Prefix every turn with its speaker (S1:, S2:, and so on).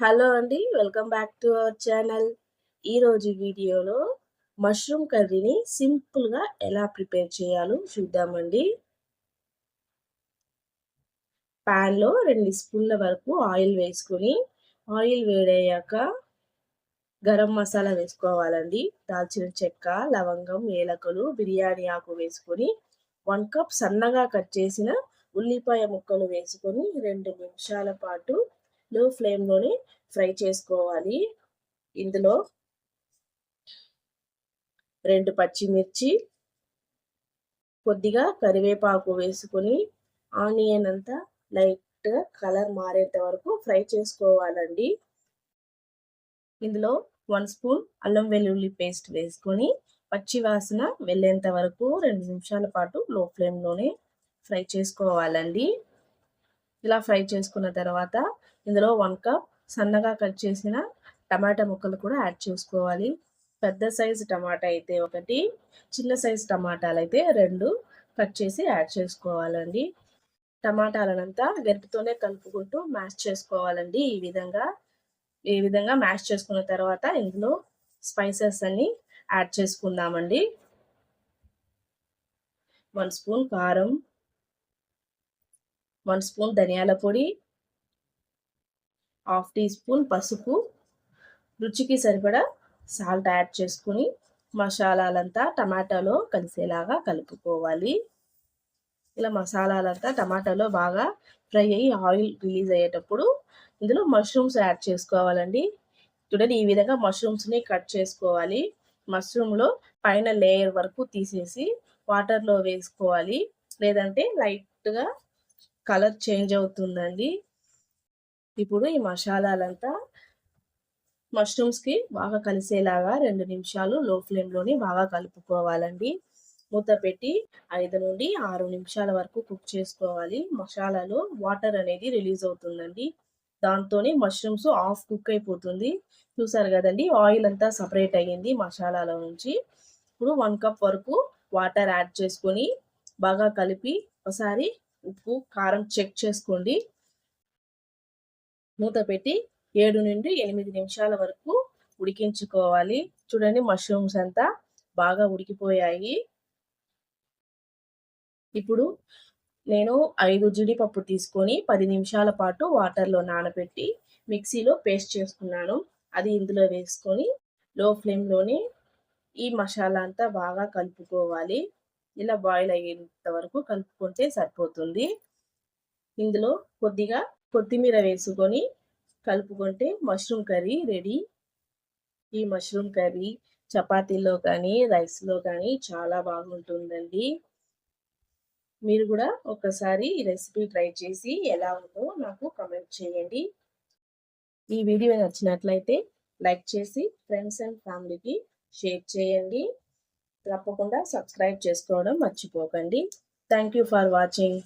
S1: Hello అండి. Welcome back to our channel. ఈరోజు వీడియోలో మష్రూమ్ కర్రీని సింపుల్‌గా ఎలా ప్రిపేర్ చేయాలో చూద్దామండి. పాన్‌లో 2 స్పూన్ల వరకు ఆయిల్ వేసుకొని, ఆయిల్ వేడయ్యాక గరం మసాలా వేసుకోవాలండి. దాల్చిన చెక్క, లవంగం, ఏలకులు, బిర్యానీ ఆకు వేసుకొని, వన్ కప్ సన్నగా కట్ చేసిన ఉల్లిపాయ ముక్కలు వేసుకొని రెండు నిమిషాల పాటు లో ఫ్లేమ్‌లోనే ఫ్రై చేసుకోవాలి. ఇందులో రెండు పచ్చిమిర్చి కొద్దిగా కరివేపాకు వేసుకొని, ఆనియన్ అంతా లైట్‌గా కలర్ మారేంత వరకు ఫ్రై చేసుకోవాలండి. ఇందులో వన్ స్పూన్ అల్లం వెల్లుల్లి పేస్ట్ వేసుకొని, పచ్చి వాసన వెళ్ళేంత వరకు రెండు నిమిషాల పాటు లో ఫ్లేమ్‌లోనే ఫ్రై చేసుకోవాలండి. ఇలా ఫ్రై చేసుకున్న తర్వాత ఇందులో వన్ కప్ సన్నగా కట్ చేసిన టమాటా ముక్కలు కూడా యాడ్ చేసుకోవాలి. పెద్ద సైజు టమాటా అయితే ఒకటి, చిన్న సైజు టమాటాలైతే రెండు కట్ చేసి యాడ్ చేసుకోవాలండి. టమాటాలనంతా గరిటెతోనే కలుపుకుంటూ మ్యాష్ చేసుకోవాలండి. ఈ విధంగా ఈ విధంగా మ్యాష్ చేసుకున్న తర్వాత ఇందులో స్పైసెస్ అన్నీ యాడ్ చేసుకుందామండి. వన్ స్పూన్ కారం వన్ స్పూన్ ధనియాల పొడి హాఫ్ టీ స్పూన్ పసుపు, రుచికి సరిపడా సాల్ట్ యాడ్ చేసుకొని, మసాలాలంతా టమాటాలో కలిసేలాగా కలుపుకోవాలి. ఇలా మసాలాలంతా టమాటాలో బాగా ఫ్రై అయ్యి ఆయిల్ రిలీజ్ అయ్యేటప్పుడు ఇందులో మష్రూమ్స్ యాడ్ చేసుకోవాలండి. చూడండి ఈ విధంగా మష్రూమ్స్‌ని కట్ చేసుకోవాలి. మష్రూమ్‌లో పైన లేయర్ వరకు తీసేసి వాటర్‌లో వేసుకోవాలి. లేదంటే లైట్‌గా కలర్ చేంజ్ అవుతుందండి. ఇప్పుడు ఈ మసాలాలంతా మష్రూమ్స్‌కి బాగా కలిసేలాగా రెండు నిమిషాలు లో ఫ్లేమ్‌లోనే బాగా కలుపుకోవాలండి. మూత పెట్టి 5-6 నిమిషాల వరకు కుక్ చేసుకోవాలి. మసాలాలో వాటర్ అనేది రిలీజ్ అవుతుందండి. దాంతోనే మష్రూమ్స్ ఆఫ్ కుక్ అయిపోతుంది. చూసారు కదండి ఆయిల్ అంతా సపరేట్ అయ్యింది మసాలాలో నుంచి. ఇప్పుడు వన్ కప్ వరకు వాటర్ యాడ్ చేసుకొని, బాగా కలిపి ఒకసారి ఉప్పు, కారం చెక్ చేసుకోండి. మూత పెట్టి 7-8 నిమిషాల వరకు ఉడికించుకోవాలి. చూడండి మష్రూమ్స్ అంతా బాగా ఉడికిపోయాయి. ఇప్పుడు నేను ఐదు జీడిపప్పు తీసుకొని పది నిమిషాల పాటు వాటర్‌లో నానబెట్టి మిక్సీలో పేస్ట్ చేసుకున్నాను. అది ఇందులో వేసుకొని లో ఫ్లేమ్‌లోనే ఈ మసాలా అంతా బాగా కలుపుకోవాలి. ఇలా బాయిల్ అయ్యేంత వరకు కలుపుకుంటే సరిపోతుంది. ఇందులో కొద్దిగా కొత్తిమీర వేసుకొని కలుపుకుంటే మష్రూమ్ కర్రీ రెడీ. ఈ మష్రూమ్ కర్రీ చపాతీలో కానీ, రైస్‌లో కానీ చాలా బాగుంటుందండి. మీరు కూడా ఒకసారి ఈ రెసిపీ ట్రై చేసి ఎలా ఉందో నాకు కమెంట్ చేయండి. ఈ వీడియో నచ్చినట్లయితే లైక్ చేసి ఫ్రెండ్స్ అండ్ ఫ్యామిలీకి షేర్ చేయండి. తప్పకుండా సబ్స్క్రైబ్ చేసుకోవడం మర్చిపోకండి. Thank you for watching.